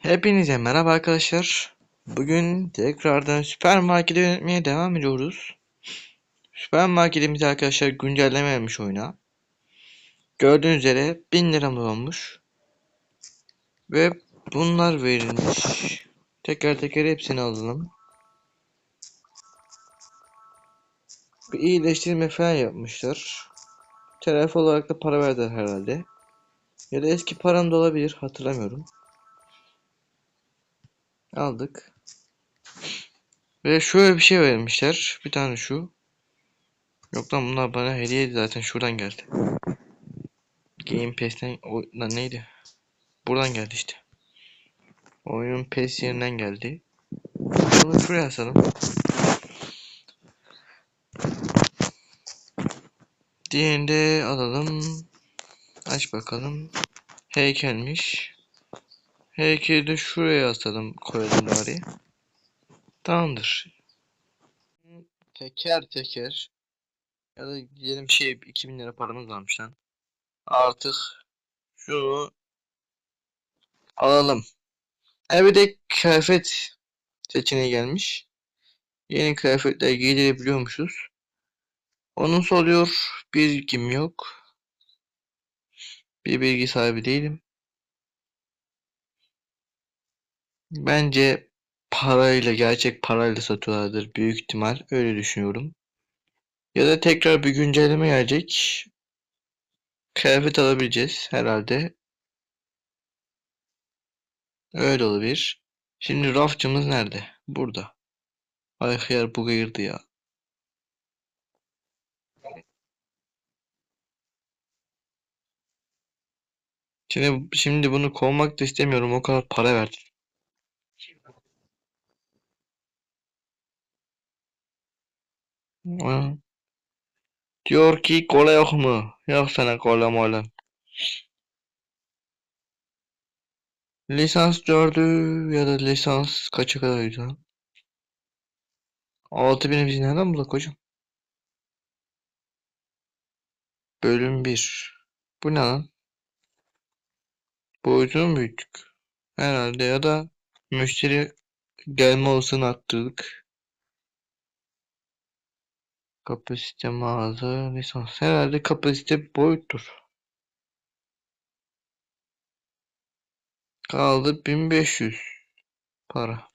Hepinize merhaba arkadaşlar. Bugün tekrardan süpermarketi yönetmeye devam ediyoruz. Süpermarketimiz arkadaşlar güncelleme yapmış oyuna. Gördüğünüz üzere 1000 liramız olmuş. Ve bunlar verilmiş. Teker teker hepsini alalım. Bir iyileştirme falan yapmışlar. Telefon olarak da para verdiler herhalde. Ya da eski param da olabilir hatırlamıyorum. Aldık. Ve şöyle bir şey vermişler. Bir tane şu. Yok lan bunlar bana hediyeydi zaten şuradan geldi. Game Pass'ten o lan neydi? Buradan geldi işte. Oyunun PES yerinden geldi. Bunu şuraya asalım. Diğerini de alalım. Aç bakalım. Heykelmiş. Heykeli de şuraya asalım koyalım bari. Tamamdır. Teker teker ya da diyelim şey 2000 lira paramız varmış lan. Artık şunu alalım. Ha bir de kıyafet seçeneği gelmiş. Yeni kıyafetler giydirebiliyormuşuz. Onun oluyor. Bilgim yok. Bir bilgi sahibi değilim. Bence parayla gerçek parayla satıyorlardır büyük ihtimal öyle düşünüyorum. Ya da tekrar bir güncelleme gelecek. Kıyafet alabileceğiz herhalde. Öyle olabilir. Şimdi rafçımız nerede? Burada. Ay hıyar bu girdi ya. Şimdi, şimdi bunu kovmak da istemiyorum. O kadar para verdim. Ha. Diyor ki kola yok mu? Yok sana kola mola. Lisans 4'ü ya da lisans kaça kadarıydı? 6000'i biz nereden bulduk hocam? Bölüm 1. Bu ne lan? Boyutunu mu büyüttük? Herhalde ya da müşteri gelme olasılığını arttırdık. Kapasite mağaza lisans. Herhalde kapasite boyuttur. Kaldı 1500 para.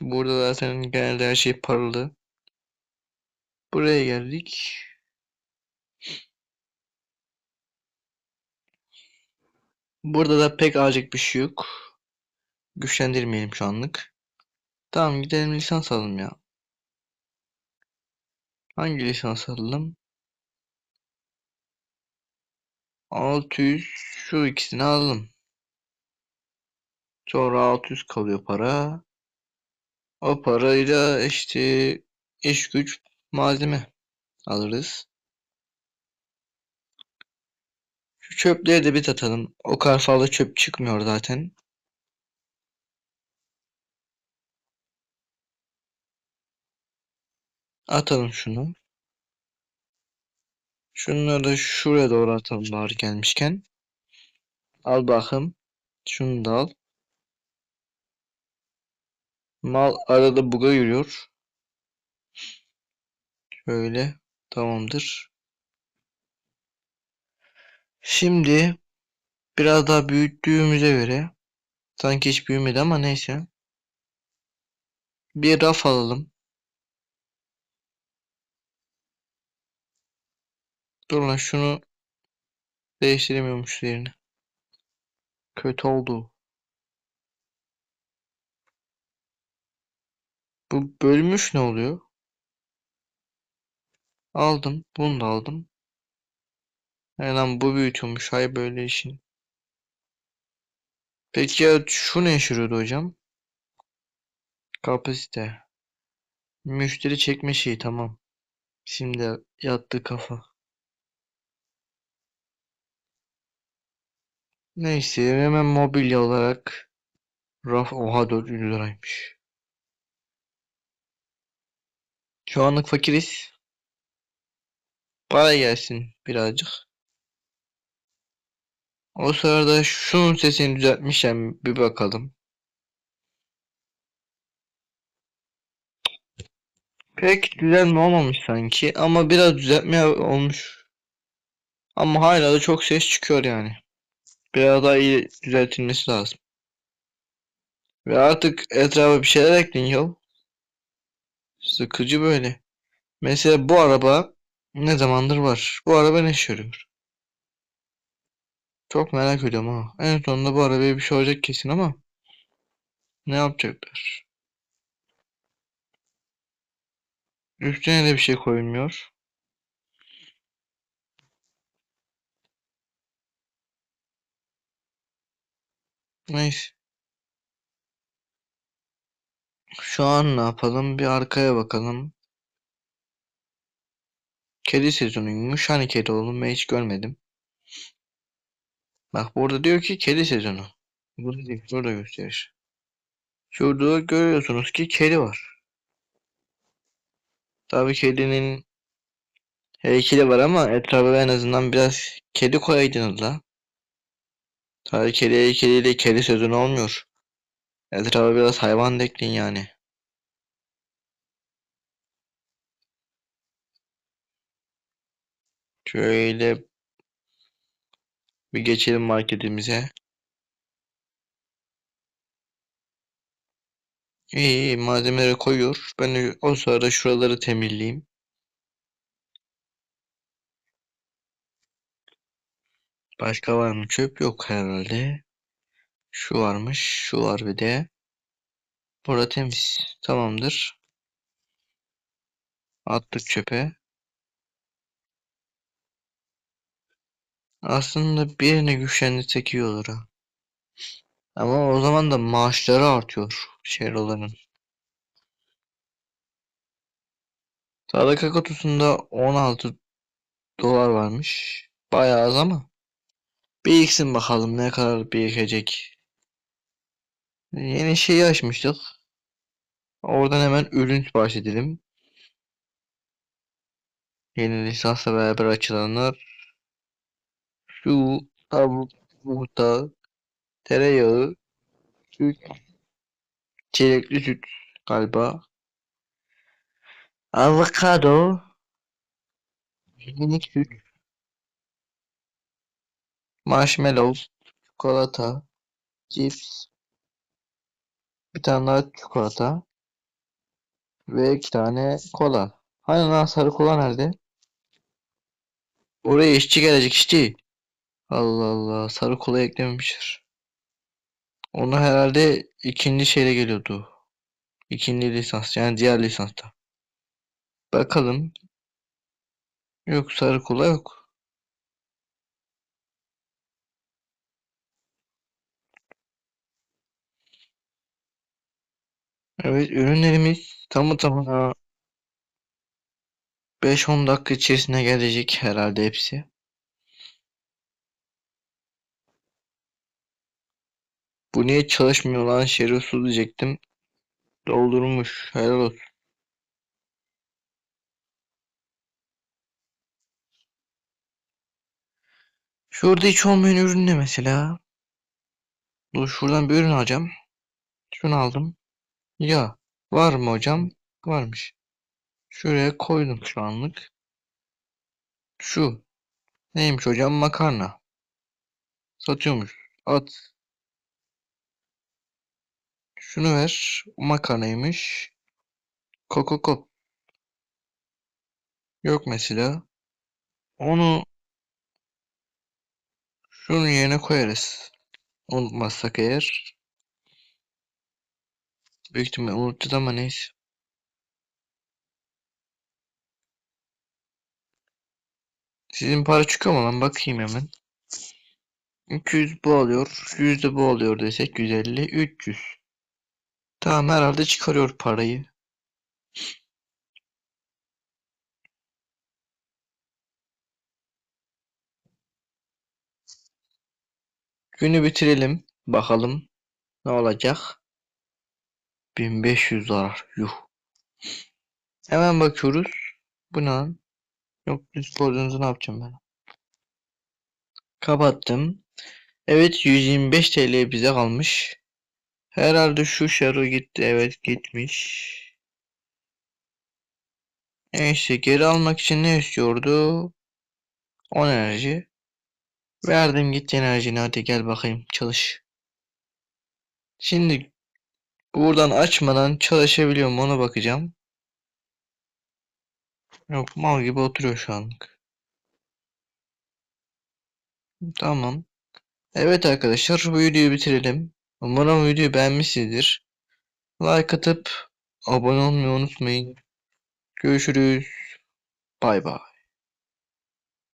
Burada zaten genelde her şey paralı. Buraya geldik. Burada da pek alacak bir şey yok. Güçlendirmeyelim şu anlık. Tamam gidelim lisans alalım ya. Hangi lisans alalım? 600 şu ikisini alalım. Sonra 600 kalıyor para. O parayla işte iş güç malzeme alırız. Şu çöpleri de bir atalım. O kadar fazla çöp çıkmıyor zaten. Atalım şunu. Şunları da şuraya doğru atalım bari gelmişken. Al bakım. Şunu da al. Mal arada buga yürüyor. Şöyle. Tamamdır. Şimdi biraz daha büyüttüğümüze göre sanki hiç büyümedi ama neyse. Bir raf alalım. Dur lan şunu değiştiremiyormuş yerini. Kötü oldu. Bu bölmüş ne oluyor? Aldım. Bunu da aldım. Yani bu büyütüyormuş. Hay böyle işin. Peki ya şu ne işe yarıyordu hocam? Kapasite. Müşteri çekme şeyi tamam. Şimdi yattı kafa. Neyse hemen mobilya olarak raf oha 400 liraymış. Şu anlık fakiriz. Para gelsin birazcık. O sırada şunun sesini düzeltmişim bir bakalım. Pek düzelme olmamış sanki ama biraz düzeltme olmuş. Ama hala da çok ses çıkıyor yani. Biraz daha iyi düzeltilmesi lazım. Ve artık etrafa bir şeyler ekleyin yol. Sıkıcı böyle. Mesela bu araba ne zamandır var? Bu araba ne işe? Çok merak ediyorum ha. En sonunda bu arabaya bir şey olacak kesin ama ne yapacaklar? Üstüne de bir şey koyulmuyor. Neyse. Şu an ne yapalım? Bir arkaya bakalım. Kedi sezonuymuş. Hani kedi oğlum ben hiç görmedim. Bak burada diyor ki kedi sezonu. Burada değil, şurada gösterir. Şurada görüyorsunuz ki kedi var. Tabii kedinin heykeli var ama etrafı en azından biraz kedi koyaydınız la. Tabii kedi heykeliyle kedi sezonu olmuyor. Etrafa biraz hayvan da ekleyin yani. Şöyle bir geçelim marketimize. İyi, iyi malzemeleri koyuyor. Ben o sırada şuraları temizleyeyim. Başka var mı? Çöp yok herhalde. Şu varmış. Şu var bir de. Burada temiz. Tamamdır. Attık çöpe. Aslında birini güçlendirsek iyi olur. Ama o zaman da maaşları artıyor Şehroların. Sadaka kutusunda 16 dolar varmış. Bayağı az ama. Biriksin bakalım ne kadar birikecek. Yeni şeyi açmıştık. Oradan hemen ürün sipariş edelim. Yeni lisansla beraber açılanlar. Şu tavuk, yumurta, tereyağı, süt, çilekli süt galiba. Avokado, minik süt, marshmallow, çikolata, cips, bir tane daha çikolata ve iki tane kola. Hani lan sarı kola nerede? Oraya işçi gelecek işçi. Allah Allah sarı kola eklememişler. Onu herhalde ikinci şeyle geliyordu. İkinci lisans yani diğer lisansta. Bakalım. Yok sarı kola yok. Evet ürünlerimiz tamı tamına 5-10 dakika içerisinde gelecek herhalde hepsi. Bu niye çalışmıyor lan şerefsiz diyecektim. Doldurmuş helal olsun. Şurada hiç olmayan ürün ne mesela? Dur şuradan bir ürün alacağım. Şunu aldım. Ya var mı hocam? Varmış. Şuraya koydum şu anlık. Şu. Neymiş hocam? Makarna. Satıyormuş. At. Şunu ver. Makarnaymış. Kokokop. Yok mesela. Onu şunun yerine koyarız. Unutmazsak eğer. Büyük ihtimalle unutacağız ama neyse. Sizin para çıkıyor mu lan? Bakayım hemen. 200 bu alıyor. 100 de bu alıyor desek 150. 300. Tamam herhalde çıkarıyor parayı. Günü bitirelim. Bakalım ne olacak. 1500 dolar. Yuh. Hemen bakıyoruz. Bu ne lan? Yok sporcunuzu ne yapacağım ben? Kapattım. Evet 125 TL bize kalmış. Herhalde şu şarı gitti. Evet gitmiş. Neyse geri almak için ne istiyordu? 10 enerji. Verdim gitti enerjini hadi gel bakayım çalış. Şimdi buradan açmadan çalışabiliyor mu ona bakacağım. Yok mal gibi oturuyor şu anlık. Tamam. Evet arkadaşlar bu videoyu bitirelim. Umarım videoyu beğenmişsinizdir. Like atıp abone olmayı unutmayın. Görüşürüz. Bay bay.